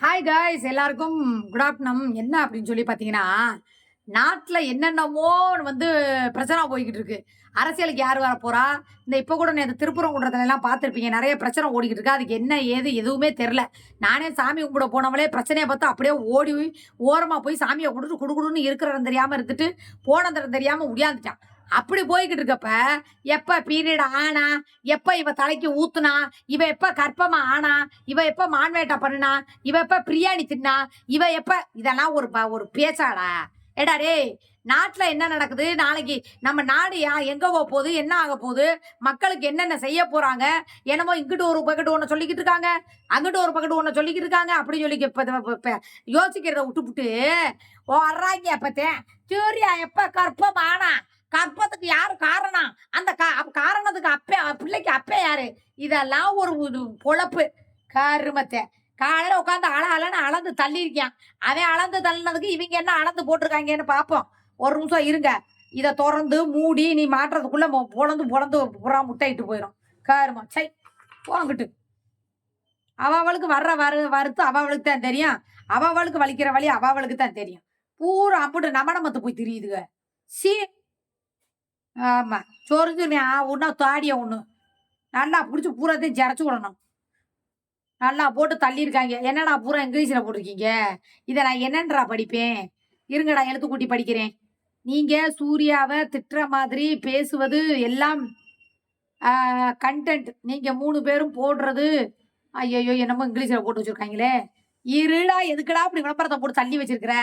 Hi guys எல்லாருக்கும் good afternoon என்ன அப்படின்னு சொல்லி பார்த்தீங்கன்னா நாட்டில் என்னென்னமோ வந்து பிரச்சனை போய்கிட்டு இருக்கு. அரசியலுக்கு யார் வர போறா? இந்த இப்போ கூட இந்த திருப்பரங்குன்றத்துல எல்லாம் பார்த்துருப்பீங்க. நிறைய பிரச்சனை ஓடிக்கிட்டு இருக்கு. அதுக்கு என்ன ஏது எதுவுமே தெரில நானே சாமி கும்பிட போனவளே பிரச்சனையை பார்த்து அப்படியே ஓடி ஓரமாக போய் சாமியை கொடுத்துட்டு குடுக்குடுன்னு இருக்கிறது தெரியாமல் இருந்துட்டு போனதும் தெரியாமல் உடியாந்துட்டான். அப்படி போய்கிட்டு இருக்கப்ப எப்ப பீரியட் ஆனா எப்ப இவ தலைக்கு ஊத்துனா இவ எப்ப கற்பமா ஆனா இவ எப்ப மான்வேட்டை பண்ணுனா இவ எப்ப பிரியாணி தின்னா இவ எப்ப இதெல்லாம் ஒரு ப- ஒரு பேச்சாடா. ஏடா டே நாட்டில் என்ன நடக்குது? நாளைக்கு நம்ம நாடு யா எங்கே போக போகுது? என்ன ஆக போகுது? மக்களுக்கு என்னென்ன செய்ய போகிறாங்க என்னமோ இங்கிட்டு ஒரு பக்கெட் ஒன்று சொல்லிக்கிட்டு இருக்காங்க அங்கிட்டு ஒரு பக்கெட் ஒன்று சொல்லிக்கிட்டு இருக்காங்க அப்படின்னு சொல்லி இப்போ யோசிக்கிறத விட்டுப்புட்டு ஓ வர்றாங்க அப்பத்தேன் சூரியா எப்போ கற்பம் ஆனா கற்பத்துக்கு யார் காரணம்? அந்த கா காரணத்துக்கு அப்பே பிள்ளைக்கு அப்பே யாரு? இதெல்லாம் ஒரு பொழப்பு. கருமத்தை. காலையில் உட்காந்து அழ அழன்னு அளந்து தள்ளியிருக்கான் அவன் அளந்து தள்ளினதுக்கு இவங்க என்ன அளந்து போட்டிருக்காங்கன்னு பார்ப்போம் ஒரு நிமிஷம் இருங்க. இதை திறந்து மூடி நீ மாட்டுறதுக்குள்ள பொழந்து பொழந்து புறா முட்டையிட்டு போயிடும் கருமா சை போங்கிட்டு. அவ அவளுக்கு வர்ற வரு வறுத்து அவ அவளுக்கு தான் தெரியும். அவளுக்கு வலிக்கிற வழி அவ அவளுக்கு தான் தெரியும். பூரா அம்புட்டு நமனமத்து போய் தெரியுதுங்க. சீ ஆமா. சொரிஞ்சு ஒன்றா தாடிய ஒன்று நல்லா பிடிச்சி பூராத்தையும் ஜரைச்சி விடணும் நல்லா போட்டு தள்ளியிருக்காங்க. என்னடா பூரா இங்கிலீஷில் போட்டிருக்கீங்க? இதை நான் என்னன்றா படிப்பேன்? இருங்கடா எழுத்து கூட்டி படிக்கிறேன். நீங்கள் சூர்யாவை திட்டுற மாதிரி பேசுவது எல்லாம் கண்டென்ட் நீங்கள் மூணு பேரும் போடுறது ஐயோ என்னமோ இங்கிலீஷில் போட்டு வச்சுருக்காங்களே. இருடா எதுக்குடா அப்படி விளம்பரத்தை போட்டு தள்ளி வச்சிருக்கிற?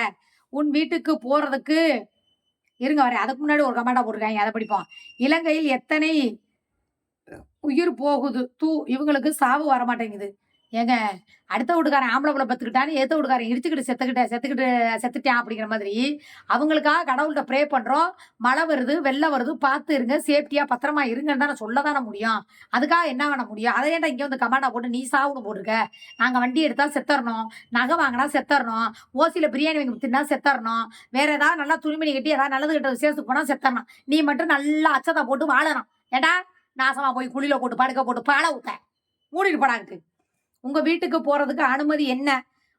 உன் வீட்டுக்கு போகிறதுக்கு இருங்க வரேன். அதுக்கு முன்னாடி ஒரு கமெண்டா போட்டிருக்காங்க. அதை படிப்போம். இலங்கையில் எத்தனை உயிர் போகுது? தூ இவங்களுக்கு சாவு வர மாட்டேங்குது ஏங்க அடுத்த வீட்டுக்காரன் ஆம்பளை பிள்ளை பத்துக்கிட்டான்னு ஏத்த வீட்டுக்காரன் இடிச்சுக்கிட்டு செத்துக்கிட்ட செத்துக்கிட்டு செத்துட்டான் அப்படிங்கிற மாதிரி அவங்களுக்காக கடவுள்கிட்ட ப்ரே பண்ணுறோம் மழை வருது வெள்ளம் வருது பார்த்து இருங்க சேஃப்டியாக பத்திரமா இருங்கன்னு தானே சொல்ல தானே முடியும். அதுக்காக என்ன பண்ண முடியும். அதை ஏன்டா இங்கே வந்து கமாண்டா போட்டு நீ சாவுன்னு போட்டிருக்க? நாங்கள் வண்டி எடுத்தால் செத்தரணும். நகை வாங்கினா செத்தரணும். ஓசியில் பிரியாணி வாங்கி தின்னா செத்தரணும். வேற ஏதாவது நல்லா துணிமணி கட்டி ஏதாவது நல்லது கிட்ட விசேஷத்துக்கு போனால் செத்தரணும். நீ மட்டும் நல்லா அச்சத்தை போட்டு வாழணும். ஏடா நாசமாக போய் குழியில போட்டு படுக்க போட்டு பாலை ஊத்த. மூடிட்டு போடாங்கிட்டு உங்க வீட்டுக்கு போறதுக்கு அனுமதி என்ன?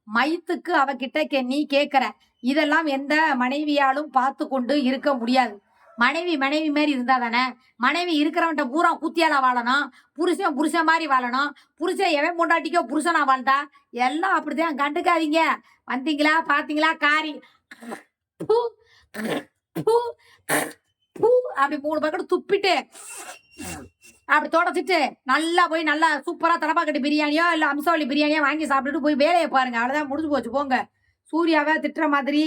மைத்துக்கு அவகிட்ட கே நீ கேட்குற இதெல்லாம் எந்த மனைவியாலும் பார்த்து கொண்டு இருக்க முடியாது. மனைவி மனைவி மாதிரி இருந்தா தானே? மனைவி இருக்கிறவன்ட்ட பூரா கூத்தியால வாழணும். புருஷன் புருஷன் மாதிரி வாழணும். புருஷன் எவன் பொண்டாட்டிக்கோ புருஷனா வாழ்ந்தா? எல்லாம் அப்படிதான் கண்டுக்காதீங்க. வந்தீங்களா? பாத்தீங்களா காரி. பூ, பூ, பூ, அப்படி மூணு பக்கம் துப்பிட்டு. அப்படி தொடச்சிட்டு நல்லா போய் நல்லா சூப்பராக தலப்பாக்கட்டி பிரியாணியோ இல்லை அம்சவள்ளி பிரியாணியோ வாங்கி சாப்பிட்டுட்டு போய் வேலையை பாருங்க. அவ்வளோதான் முடிஞ்சு போச்சு. போங்க. சூர்யாவை திட்டுற மாதிரி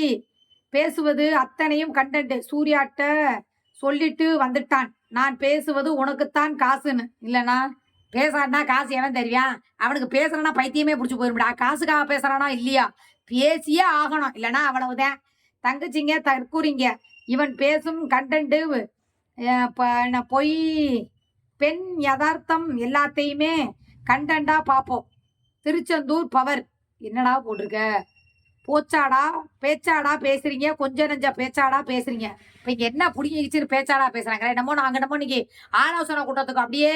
பேசுவது அத்தனையும் கண்டென்ட் சூர்யாட்ட சொல்லிட்டு வந்துட்டான். நான் பேசுவது உனக்குத்தான் காசுன்னு. இல்லைனா பேசாட்டினா காசு எவன் தெரியான் அவனுக்கு பேசுறனா பைத்தியமே பிடிச்சி போயிரும்டா. காசுக்காக பேசுறானா இல்லையா? பேசியே ஆகணும். இல்லைனா அவ்வளவுதான். தங்கச்சிங்க தற்கூறிங்க இவன் பேசும் கண்டென்ட்டு பொய் பெண் யதார்த்தம் எல்லாத்தையுமே கண்டண்டா பார்ப்போம். திருச்செந்தூர் பவர். என்னடா போட்டிருக்க? போச்சாடா பேச்சாடா பேசுறீங்க கொஞ்ச நஞ்ச பேச்சாடா பேசுறீங்க. இப்ப இங்க என்ன புடிங்கிச்சுன்னு பேச்சாடா பேசுறாங்க என்னமோ நாங்க என்னமோ இன்னைக்கு ஆலோசனை கூட்டத்துக்கு அப்படியே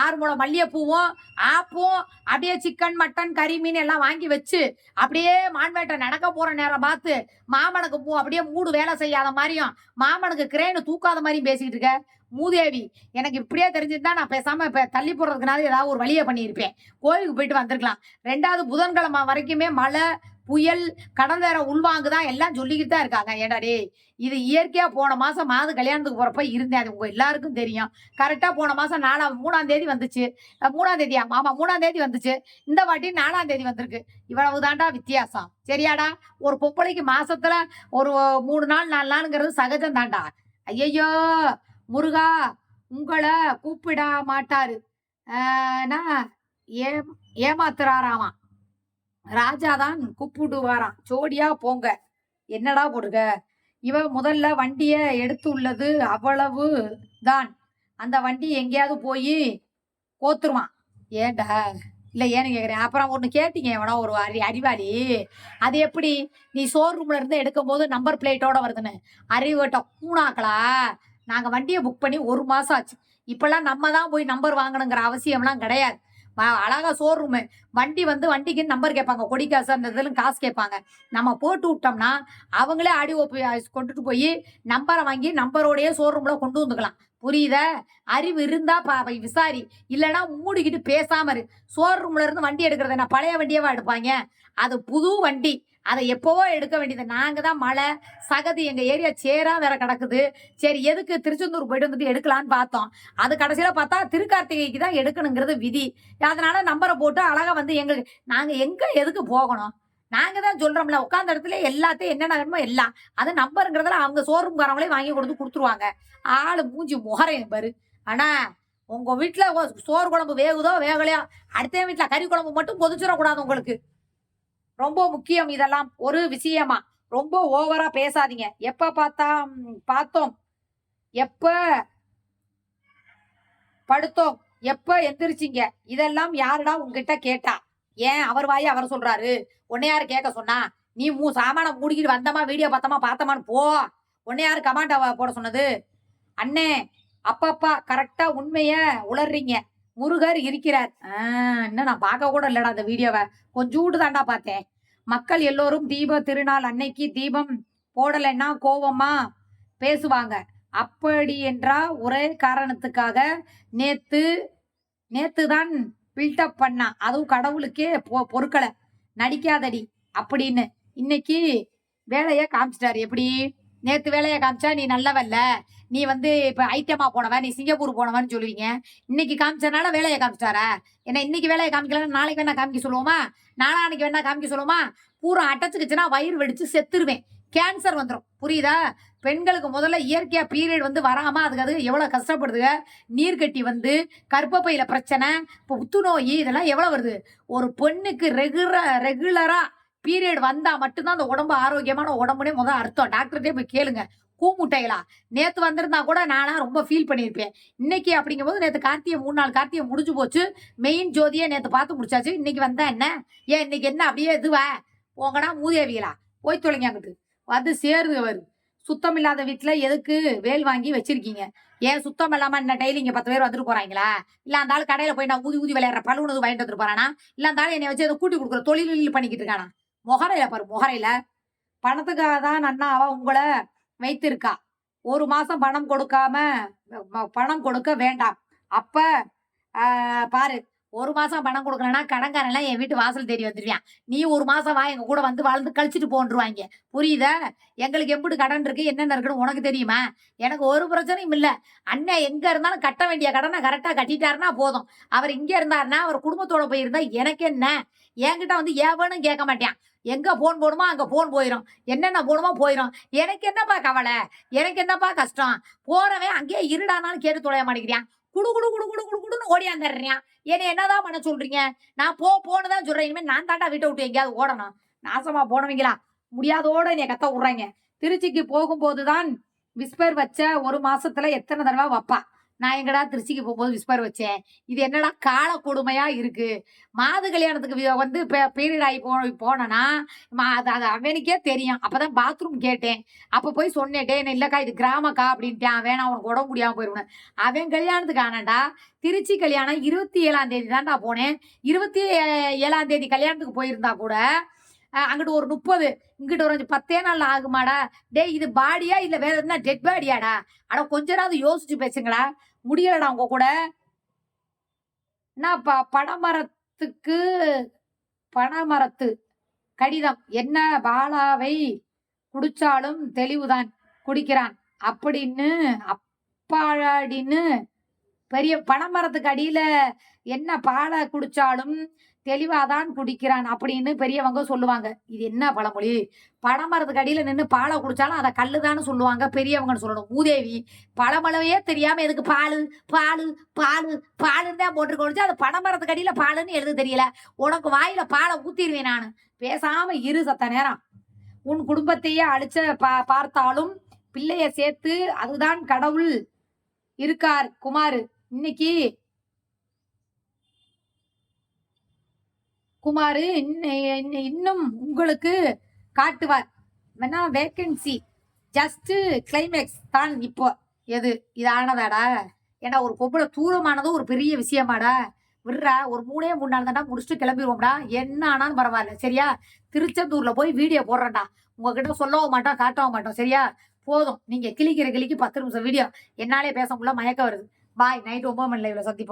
ஆறு மல்லிகைப்பூவும் ஆப்பும் அப்படியே சிக்கன் மட்டன் கறி மீன் எல்லாம் வாங்கி வச்சு அப்படியே மான்வேட்டை நடக்க போற நேரம் பார்த்து மாமனுக்கு பூ அப்படியே மூடு வேலை செய்யாத மாதிரியும் மாமனுக்கு கிரேனு தூக்காத மாதிரியும் பேசிக்கிட்டு இருக்க. மூதேவி எனக்கு இப்படியே தெரிஞ்சிருந்தா நான் பேசாம இப்போ தள்ளி போடுறதுக்குனால ஏதாவது ஒரு வழியை பண்ணியிருப்பேன். கோயிலுக்கு போயிட்டு வந்திருக்கலாம். ரெண்டாவது புதன்கிழமை வரைக்குமே மழை புயல் கடல் உள்வாங்குதான் எல்லாம் சொல்லிக்கிட்டு தான் இருக்காங்க. ஏடாடே டேய் இது இயற்கையாக போன மாதம் மாது கல்யாணத்துக்கு போகிறப்ப இருந்தேன். அது உங்கள் எல்லாருக்கும் தெரியும். கரெக்டாக போன மாதம் நாலாம் மூணாம் தேதி வந்துச்சு. மூணாம் தேதியா? ஆமா மூணாம் தேதி வந்துச்சு. இந்த வாட்டி நாலாம் தேதி வந்திருக்கு. இவ்வளவு தாண்டா வித்தியாசம். சரியாடா? ஒரு பொம்பளைக்கு மாசத்துல ஒரு மூணு நாள் நாலு நாளுங்கிறது சகஜம் தாண்டா ஐயையோ! முருகா உங்களை கூப்பிட மாட்டாரு. ஏ ஏமாத்துறாராமா? ராஜாதான் கூப்பிடுவாராம். ஜோடியா போங்க. என்னடா போடுங்க இவ முதல்ல வண்டிய எடுத்துள்ளது அவ்வளவு தான். அந்த வண்டி எங்கேயாவது போய் கோத்துருவான். ஏன்டா இல்லை ஏன்னு கேட்குறேன் அப்புறம் ஒன்று கேட்டீங்க எவனோ ஒரு அறி அறிவாளி. அது எப்படி? நீ ஷோரூம்ல இருந்து எடுக்கும்போது நம்பர் பிளேட்டோட வருதுன்னு. அறிவட்டம் கூணாக்களா நாங்கள் வண்டியை புக் பண்ணி ஒரு மாதம் ஆச்சு. இப்போல்லாம் நம்ம தான் போய் நம்பர் வாங்கணுங்கிற அவசியம்லாம் கிடையாது. அழகா ஷோரூமு வண்டி வந்து வண்டிக்கு நம்பர் கேட்பாங்க. கொடி காசு அந்த இதில் காசு கேட்பாங்க. நம்ம போட்டு விட்டோம்னா அவங்களே ஆடியோ கொண்டுட்டு போய் நம்பரை வாங்கி நம்பரோடைய ஷோரூம்ல கொண்டு வந்துக்கலாம். புரியுத? அறிவு இருந்தா பா விசாரி. இல்லைன்னா மூடிக்கிட்டு பேசாம இரு. ஷோரூம்ல இருந்து வண்டி எடுக்கிறத நான் பழைய வண்டியவா எடுப்பாங்க? அது புது வண்டி. அதை எப்போவோ எடுக்க வேண்டியது. நாங்கள் தான் மழை சகதி எங்கள் ஏரியா சேராக வேற கிடக்குது. சரி எதுக்கு திருச்செந்தூர் போயிட்டு வந்துட்டு எடுக்கலான்னு பார்த்தோம். அது கடைசியில் பார்த்தா திருக்கார்த்திகைக்கு தான் எடுக்கணுங்கிறது விதி. அதனால நம்பரை போட்டு அழகாக வந்து எங்களுக்கு நாங்கள் எங்கே எதுக்கு போகணும்? நாங்கள் தான் சொல்கிறோம்ல உட்காந்த இடத்துல எல்லாத்தையும் என்னென்ன வேணுமோ எல்லாம். அது நம்பருங்கிறதுல அவங்க ஷோரூம்காரங்களே வாங்கி கொடுத்து கொடுத்துருவாங்க. ஆள் மூஞ்சி முகரையும் பாரு. ஆனால் உங்கள் வீட்டில் சோறு குழம்பு வேகுதோ வேகலையோ? அடுத்த வீட்டில் கறி குழம்பு மட்டும் கொதிச்சிடக்கூடாது உங்களுக்கு. ரொம்ப முக்கியம் இதெல்லாம். ஒரு விஷயமா. ரொம்ப ஓவரா பேசாதீங்க. எப்ப பார்த்தா பார்த்தோம். எப்ப படுத்தோம் எப்ப எந்திரிச்சிங்க? இதெல்லாம் யாருடா உங்ககிட்ட கேட்டா? ஏன் அவர் வாய் அவர் சொல்றாரு. உன்னை யாரு கேட்க சொன்னா? நீ மூ சாமான மூடிக்கிட்டு வந்தமா வீடியோ பார்த்தமா பார்த்தமான்னு போ. உன்னை யாரு கமாண்டா போட சொன்னது? அண்ணே அப்பப்பா கரெக்டா உண்மைய உளர்றீங்க. முருகர் இருக்கிறார். இன்னும் நான் பார்க்க கூட இல்லடா அந்த வீடியோவை கொஞ்சூண்டு தாண்டா பார்த்தேன். மக்கள் எல்லோரும் தீப திருநாள் அன்னைக்கு தீபம் போடலைன்னா கோபமா பேசுவாங்க. அப்படி என்றா ஒரே காரணத்துக்காக நேத்து நேத்து தான் பில்டப் பண்ணா. அதுவும் கடவுளுக்கே பொ பொருட்களை நடிக்காதடி அப்படின்னு. இன்னைக்கு வேலையை காமிச்சிட்டாரு. எப்படி? நேத்து வேலையை காமிச்சா நீ நல்லவல்ல. நீ வந்து இப்ப ஐட்டமா போனவன் நீ சிங்கப்பூர் போனவன்னு சொல்லுவீங்க. இன்னைக்கு காமிச்சனால வேலையை காமிச்சிட்டாரா. ஏன்னா இன்னைக்கு வேலையை காமிக்கலன்னா நாளைக்கு வேணா காமிக்க சொல்லுவோமா? நாளான்னைக்கு வேணா காமிக்க சொல்லுவோமா? பூரா அடைச்சுக்குச்சுன்னா வயிறு வெடிச்சு செத்துருவேன். கேன்சர் வந்துடும் புரியுதா? பெண்களுக்கு முதல்ல இயற்கையா பீரியட் வந்து வராம அதுக்கு அது எவ்வளவு கஷ்டப்படுதுங்க நீர்க்கட்டி வந்து கர்ப்பப்பையில பிரச்சனை இப்போ புத்துநோய் இதெல்லாம் எவ்வளவு வருது? ஒரு பெண்ணுக்கு ரெகுலரா ரெகுலரா பீரியட் வந்தா மட்டும்தான் அந்த உடம்பு ஆரோக்கியமான உடம்புனே முதல் அர்த்தம். டாக்டர்கிட்டே போய் கேளுங்க. கூமுட்டைகளா? நேற்று வந்திருந்தா கூட நானாக ரொம்ப ஃபீல் பண்ணியிருப்பேன். இன்னைக்கு அப்படிங்கும்போது நேற்று கார்த்திகை மூணு நாள் கார்த்திகை முடிஞ்சு போச்சு. மெயின் ஜோதியை நேற்று பார்த்து முடிச்சாச்சு. இன்னைக்கு வந்தா என்ன? ஏன் இன்னைக்கு என்ன? அப்படியே இதுவா போங்கடா மூதேவிகளா போய் தொலைங்க அங்கிட்டு. வந்து சேருது அவர் சுத்தம் இல்லாத வீட்டில் எதுக்கு வேல் வாங்கி வச்சிருக்கீங்க? ஏன் சுத்தம் இல்லாமல் என்ன டெய்லி இங்கே பத்து பேர் வந்துட்டு போறாங்களா? இல்லை அந்த ஆள் கடையில் போய் நான் ஊதி ஊதி விளையாடுற பழுவுனது வாங்கிட்டு வந்துட்டு போறானா? இல்லை அந்த ஆள் என்னை வச்சு அதை கூட்டி கொடுக்குற தொழில் பண்ணிக்கிட்டு இருக்கானா? முகரையில பாரு முகரையில. பணத்துக்காக தான் அண்ணாவா உங்களை வைத்திருக்கா. ஒரு மாசம் பணம் கொடுக்காம பணம் கொடுக்க வேண்டாம். அப்ப பாரு ஒரு மாசம் பணம் கொடுக்கலன்னா கடன்காரன் எல்லாம் என் வீட்டு வாசல் தேடி வந்துருவான். நீ ஒரு மாசம் வா எங்க கூட வந்து வாழ்ந்து கழிச்சிட்டு போன்றுவாங்க. புரியுதா? எங்களுக்கு எப்படி கடன் இருக்கு என்னென்ன இருக்குன்னு உனக்கு தெரியுமா? எனக்கு ஒரு பிரச்சனையும் இல்ல. அண்ணன் எங்க இருந்தாலும் கட்ட வேண்டிய கடனை கரெக்டா கட்டிட்டாருன்னா போதும். அவர் இங்க இருந்தாருன்னா அவர் குடும்பத்தோட போயிருந்தா எனக்கு என்ன? என்கிட்ட வந்து ஏவனும் கேட்க மாட்டேன். எங்க போன் போடுமோ அங்க போன் போயிடும் என்னென்ன போடுமோ போயிடும் எனக்கு என்னப்பா கவலை? எனக்கு என்னப்பா கஷ்டம்? போறவன் அங்கேயே இருடானாலும் கேட்டு தொலைய மாட்டேங்கிறான். குடு குடு குடு குடு குடு குடுன்னு ஓடியாந்துடுறேன் என்னை என்னதான் பண்ண சொல்றீங்க? நான் போ போன்னு தான் சொல்றேன். இனிமேல் நான் தாண்டா வீட்டை விட்டு எங்கேயாவது ஓடணும். நாசமா போனவங்களா? முடியாதோட என்னை கத்த விடுறாங்க. திருச்சிக்கு போகும்போது தான் விஸ்பர் வச்ச ஒரு மாசத்துல எத்தனை தடவை வப்பா. நான் எங்கடா திருச்சிக்கு போகும்போது விஸ்பர் வச்சேன். இது என்னடா கால கொடுமையா இருக்கு? மாது கல்யாணத்துக்கு வந்து பீரியட் ஆகி போ போனேன்னா மா- அது அது அவனுக்கே தெரியும். அப்பதான் பாத்ரூம் கேட்டேன். அப்ப போய் சொன்னேன் டேய் இல்லக்கா இது கிராமக்கா? அப்படின்ட்டான். வேணாம் அவனுக்கு உடம்பு முடியாம போயிருவேன் அவன் கல்யாணத்துக்கு ஆனாண்டா திருச்சி கல்யாணம் இருபத்தி ஏழாம் தேதி தான்டா போனேன். இருபத்தி ஏழாம் தேதி கல்யாணத்துக்கு போயிருந்தா கூட அங்கிட்டு ஒரு முப்பது இங்கிட்டு ஒரு அஞ்சு பத்தே நாள் ஆகுமாடா? டேய் இது பாடியா இல்லை வேற எதுனா டெட் பாடியாடா அட கொஞ்ச நாள் யோசிச்சு பேசுங்களா? முடியலடா உங்க கூட. என்ன ப பனைமரத்துக்கு பனைமரத்து கடிதம். என்ன பாலாவை குடிச்சாலும் தெளிவுதான். குடிக்கிறான். அப்படின்னு அப்பாடின்னு பெரிய பனைமரத்துக்கு அடியில என்ன பாலை குடிச்சாலும் தெளிவாதான் குடிக்கிறான் அப்படின்னு பெரியவங்க சொல்லுவாங்க. இது என்ன பழமொழி? பனைமரத்துக்கு அடியில் நின்று பாலை குடிச்சாலும் அதை கல்லுதான்னு சொல்லுவாங்க பெரியவங்கன்னு சொல்லணும். மூதேவி பழமளவையே தெரியாமல் எதுக்கு பால் பால் பால் பாலுன்னு தான் போட்டு குடிச்சு அது பனைமரத்துக்கு அடியில் பாலுன்னு எழுத தெரியல. உனக்கு வாயில் பாலை ஊத்திடுவேன் நான். பேசாமல் இரு சத்த நேரம். உன் குடும்பத்தையே அழிச்ச பா பார்த்தாலும் பிள்ளைய சேர்த்து அதுதான் கடவுள் இருக்கார் குமார். இன்னைக்கு குமார் இன்னும் உங்களுக்கு காட்டுவார். வேணா வேக்கன்சி ஜஸ்ட் கிளைமேக்ஸ் தான் இப்போ. எது? இது ஆனதாடா? ஏன்னா ஒரு பொம்பளை தூரமானதும் ஒரு பெரிய விஷயமாடா? விடுறா ஒரு மூணே மூணு நாள் முடிச்சுட்டு கிளம்பிடுவோம்டா என்ன ஆனாலும் பரவாயில்ல சரியா? திருச்செந்தூர்ல போய் வீடியோ போடுறேன்டா. உங்ககிட்ட சொல்லவும் மாட்டோம் காட்டவும் மாட்டோம் சரியா? போதும். நீங்க கிளிக்கிற கிளிக்கு பத்து நிமிஷம் வீடியோ. என்னாலே பேச முடியல மயக்கம் வருது. பாய் நைட் ஒன்பது மணி லைவ்ல சந்திப்போம்.